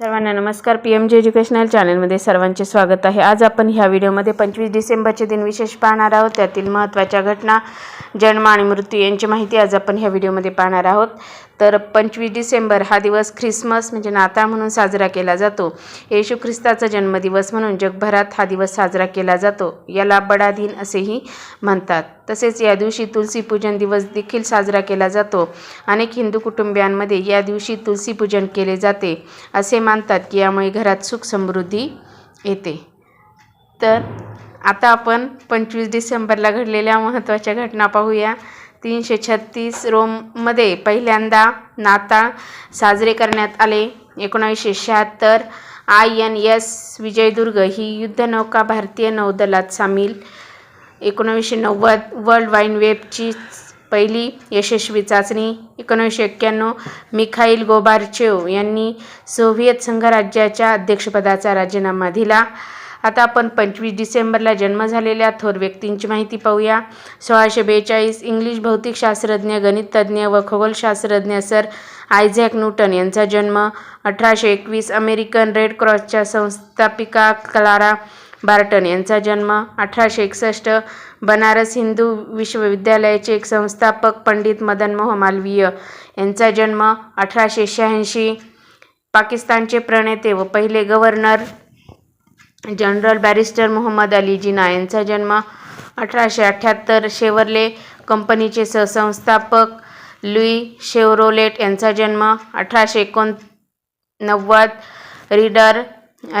सर्वांना नमस्कार. P M जे एज्युकेशनल चॅनलमध्ये सर्वांचे स्वागत आहे. आज आपण ह्या व्हिडिओमध्ये पंचवीस डिसेंबरचे दिन विशेष पाहणार आहोत. त्यातील महत्त्वाच्या घटना जन्म आणि मृत्यू यांची माहिती आज आपण ह्या व्हिडिओमध्ये पाहणार आहोत. तर पंचवीस डिसेंबर हा दिवस ख्रिसमस म्हणजे नाताळ म्हणून साजरा केला जातो. येशू ख्रिस्ताचा जन्मदिवस म्हणून जगभरात हा दिवस साजरा केला जातो. याला बडा दिन असेही म्हणतात. तसेच या दिवशी तुलसी पूजन दिवस देखील साजरा केला जातो. अनेक हिंदू कुटुंबियांमध्ये या दिवशी तुलसी पूजन केले जाते असे मानतात की यामुळे घरात सुख समृद्धी येते. तर आता आपण पंचवीस डिसेंबरला घडलेल्या महत्त्वाच्या घटना पाहूया. तीनशे छत्तीस रोममध्ये पहिल्यांदा नाताळ साजरे करण्यात आले. एकोणावीसशे शहात्तर आय एन एस विजयदुर्ग ही युद्धनौका भारतीय नौदलात सामील. एकोणावीसशे नव्वद वर्ल्ड वाईन वेबची पहिली यशस्वी चाचणी. एकोणीसशे एक्क्याण्णव मिखाईल गोबारचेव यांनी सोव्हिएत संघराज्याच्या अध्यक्षपदाचा राजीनामा दिला. आता आपण पंचवीस डिसेंबरला जन्म झालेल्या थोर व्यक्तींची माहिती पाहूया. सोळाशे बेचाळीस इंग्लिश भौतिकशास्त्रज्ञ गणिततज्ज्ञ व खगोलशास्त्रज्ञ सर आयझॅक न्यूटन यांचा जन्म. अठराशे एकवीस अमेरिकन रेड क्रॉसच्या संस्थापिका क्लारा बार्टन यांचा जन्म. अठराशे एकसष्ट बनारस हिंदू विश्वविद्यालयाचे एक संस्थापक पंडित मदन मोहन मालवीय यांचा जन्म. अठराशे शहाऐंशी पाकिस्तानचे प्रणेते व पहिले governor general barrister Mohammed Ali Jinnah यांचा जन्म अठराशे अठ्ठ्याहत्तर शेवरले कंपनीचे सहसंस्थापक लुई शेवरोलेट यांचा जन्म अठराशे एकोणनव्वद रीडर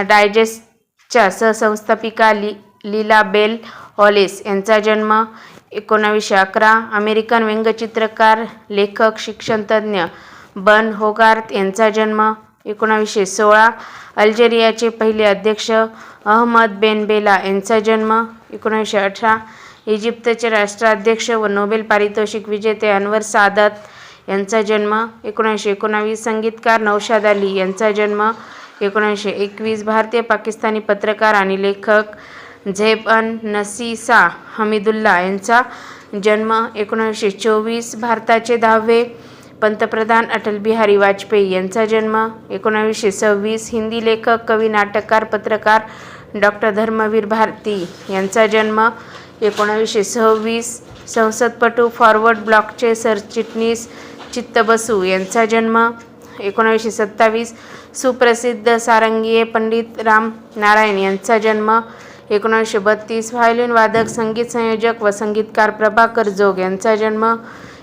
डायजेस्टच्या सहसंस्थापिका लि लीला बेल हॉलेस यांचा जन्म एकोणावीसशे अकरा. अमेरिकन व्यंगचित्रकार लेखक शिक्षणतज्ज्ञ बन होगार्थ यांचा जन्म एकोणावीसशे सोळा अल्जेरियाचे पहिले अध्यक्ष अहमद बेन बेला यांचा जन्म एकोणीसशे अठरा इजिप्तचे राष्ट्राध्यक्ष व नोबेल पारितोषिक विजेते अनवर सादत यांचा जन्म एकोणीसशे एकोणावीस संगीतकार नौशाद अली यांचा जन्म एकोणीसशे एकवीस भारतीय पाकिस्तानी पत्रकार आणि लेखक झेब अन नसीसा हमीदुल्ला यांचा जन्म एकोणीसशे चोवीस भारताचे दहावे पंतप्रधान अटल बिहारी वाजपेयी यांचा जन्म एकोणावीसशे सव्वीस हिंदी लेखक कवी नाटककार पत्रकार डॉक्टर धर्मवीर भारती यांचा जन्म एकोणावीसशे सव्वीस संसदपटू फॉरवर्ड ब्लॉकचे सरचिटणीस चित्तबसू यांचा जन्म एकोणावीसशे सत्तावीस सुप्रसिद्ध सारंगीय पंडित राम नारायण यांचा जन्म एकोणावीसशे बत्तीस व्हायोलिन वादक संगीत संयोजक व संगीतकार प्रभाकर जोग यांचा जन्म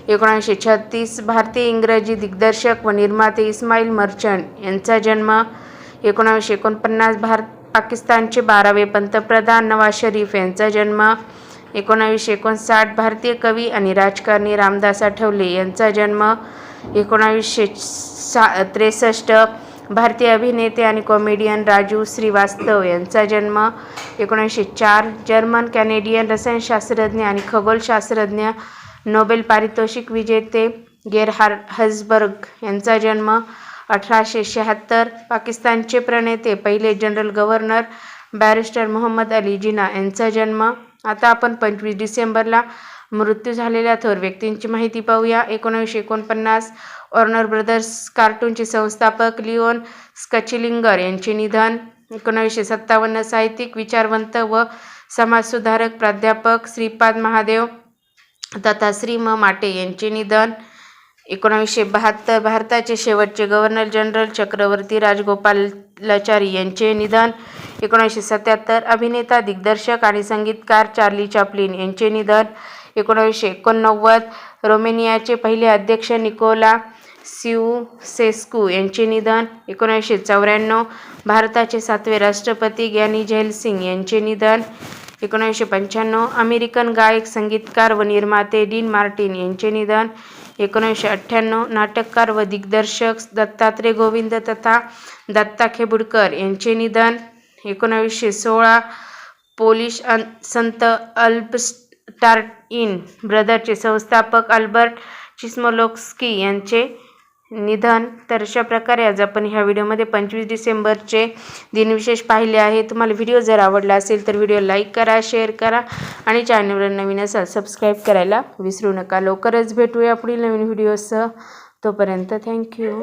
एकोणीसशे छत्तीस भारतीय इंग्रजी दिग्दर्शक व निर्माते इस्माईल मर्चंट यांचा जन्म एकोणावीसशे एकोणपन्नास भारत पाकिस्तानचे बारावे पंतप्रधान नवाज शरीफ यांचा जन्म एकोणावीसशे एकोणसाठ भारतीय कवी आणि राजकारणी रामदास आठवले यांचा जन्म एकोणावीसशे सा त्रेसष्ट भारतीय अभिनेते आणि कॉमेडियन राजू श्रीवास्तव यांचा जन्म एकोणीसशे चार जर्मन कॅनेडियन रसायनशास्त्रज्ञ आणि खगोलशास्त्रज्ञ नोबेल पारितोषिक विजेते गेरहार हजबर्ग यांचा जन्म अठराशे शहात्तर. पाकिस्तानचे प्रणेते पहिले general governor barrister Mohammed Ali Jinnah यांचा जन्म. आता आपण पंचवीस डिसेंबरला मृत्यू झालेल्या थोर व्यक्तींची माहिती पाहूया. एकोणीसशे एकोणपन्नास ऑर्नर ब्रदर्स कार्टूनचे संस्थापक लिओन स्कचिलिंगर यांचे निधन. एकोणावीसशे सत्तावन्न साहित्यिक विचारवंत व समाजसुधारक प्राध्यापक श्रीपाद महादेव तथा श्री म माटे यांचे निधन. एकोणावीसशे बहात्तर भारताचे शेवटचे गव्हर्नर जनरल चक्रवर्ती राजगोपालाचारी यांचे निधन. एकोणीसशे सत्याहत्तर अभिनेता दिग्दर्शक आणि संगीतकार चार्ली चॅप्लिन यांचे निधन. एकोणावीसशे एकोणनव्वद रोमेनियाचे पहिले अध्यक्ष निकोला सिवसेस्कू यांचे निधन. एकोणीसशे चौऱ्याण्णव भारताचे सातवे राष्ट्रपती ग्यानी झैल सिंग यांचे निधन. एकोणीसशे पंच्याण्णव अमेरिकन गायक संगीतकार व निर्माते डीन मार्टिन यांचे निधन. एकोणीसशे अठ्ठ्याण्णव नाटककार व दिग्दर्शक दत्तात्रय गोविंद तथा दत्ता खेबुडकर यांचे निधन. एकोणावीसशे सोळा पोलिश अन संत अल्बस्टार्इन ब्रदरचे संस्थापक अल्बर्ट चिस्मोलोक्स्की यांचे निधन. तर अशा प्रकारे आज आपण ह्या व्हिडिओमध्ये पंचवीस डिसेंबरचे दिनविशेष पाहिले आहे तुम्हाला व्हिडिओ जर आवडला असेल तर व्हिडिओ लाईक करा शेअर करा आणि चॅनलवर नवीन असाल सबस्क्राईब करायला विसरू नका. लवकरच भेटूया पुढील नवीन व्हिडिओसह. तोपर्यंत थँक्यू.